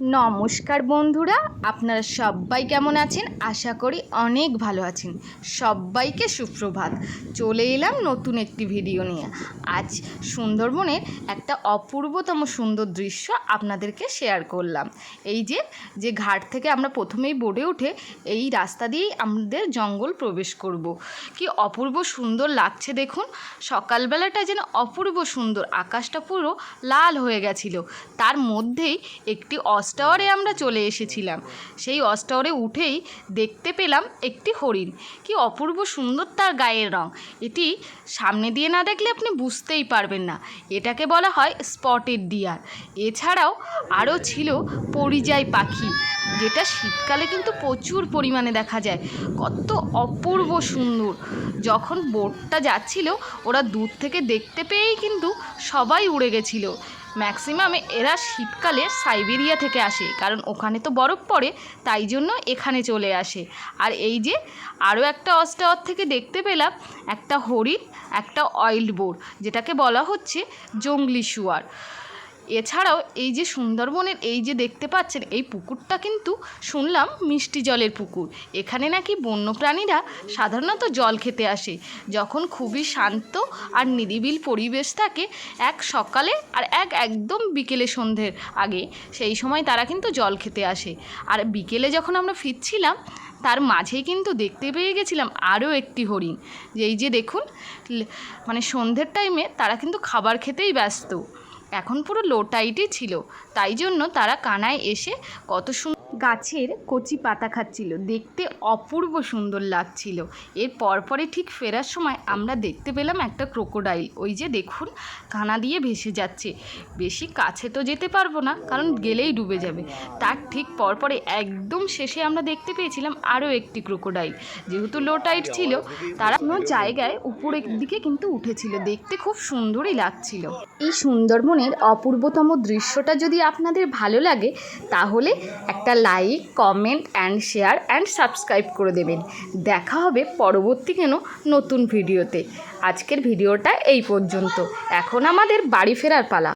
নমস্কার বন্ধুরা, আপনারা সবাই কেমন আছেন? আশা করি অনেক ভালো আছেন। সবাইকে সুপ্রভাত। চলে এলাম নতুন একটি ভিডিও নিয়ে। আজ সুন্দরবনের একটা অপূর্বতম সুন্দর দৃশ্য আপনাদেরকে শেয়ার করলাম। এই যে যে ঘাট থেকে আমরা প্রথমেই বোর্ডে উঠে এই রাস্তা দিয়েই আমাদের জঙ্গল প্রবেশ করব। কি অপূর্ব সুন্দর লাগছে দেখুন। সকালবেলাটা যেন অপূর্ব সুন্দর। আকাশটা পুরো লাল হয়ে গেছিল। তার মধ্যেই একটি অস্টাওয়ারে আমরা চলে এসেছিলাম। সেই অস্টাওয়ারে উঠেই দেখতে পেলাম একটি হরিণ। কি অপূর্ব সুন্দর তার গায়ের রং। এটি সামনে দিয়ে না দেখলে আপনি বুঝতেই পারবেন না। এটাকে বলা হয় স্পটেড ডিয়ার। এছাড়াও আরও ছিল পরিযায়ী পাখি। যেটা শীতকালে কিন্তু প্রচুর পরিমাণে দেখা যায়। কত অপূর্ব সুন্দর। যখন বোটটা যাচ্ছিল, ওরা দূর থেকে দেখতে পেয়েই কিন্তু সবাই উড়ে গেছিল। ম্যাক্সিমামে এরা শীতকালে সাইবেরিয়া থেকে আসে, কারণ ওখানে তো বরফ পড়ে, তাই জন্য এখানে চলে আসে। আর এই যে, আরও একটা অস্টাওয়ার থেকে দেখতে পেলাম, একটা হরিণ, একটা অয়েল্ড বোর যেটাকে বলা হচ্ছে জঙ্গলি শুয়ার। এছাড়াও এই যে সুন্দরবনের এই যে দেখতে পাচ্ছেন, এই পুকুরটা কিন্তু শুনলাম মিষ্টি জলের পুকুর। এখানে নাকি বন্যপ্রাণীরা সাধারণত জল খেতে আসে। যখন খুবই শান্ত আর নিরিবিল পরিবেশ থাকে, এক সকালে আর এক একদম বিকেলে সন্ধ্যের আগে, সেই সময় তারা কিন্তু জল খেতে আসে। আর বিকেলে যখন আমরা ফিরছিলাম, তার মাঝেই কিন্তু দেখতে পেয়ে গেছিলাম আরও একটি হরিণ। যেই যে দেখুন মানে সন্ধ্যের টাইমে তারা কিন্তু খাবার খেতেই ব্যস্ত। এখন পুরো লো টাইটই ছিল। তাই জন্য তারা কানায় এসে কত সুন্দর গাছের কচি পাতা খাচ্ছিল। দেখতে অপূর্ব সুন্দর লাগছিল। এর পরপরে ঠিক ফেরার সময় আমরা দেখতে পেলাম একটা ক্রোকোডাইল। ওই যে দেখুন, কানা দিয়ে ভেসে যাচ্ছে। বেশি কাছে তো যেতে পারব না, কারণ গেলেই ডুবে যাবে। তার ঠিক পরপরে একদম শেষে আমরা দেখতে পেয়েছিলাম আরও একটি ক্রোকোডাইল। যেহেতু লো টাইট ছিল, তারা কোনো জায়গায় উপরের দিকে কিন্তু উঠেছিল। দেখতে খুব সুন্দরই লাগছিল। এই সুন্দরবনের অপূর্বতম দৃশ্যটা যদি আপনাদের ভালো লাগে, তাহলে একটা like, comment and share and subscribe করে দেবেন। দেখা হবে পরবর্তী কেন নতুন ভিডিওতে। আজকের ভিডিওটা এই পর্যন্ত। এখন আমাদের বাড়ি ফেরার পালা।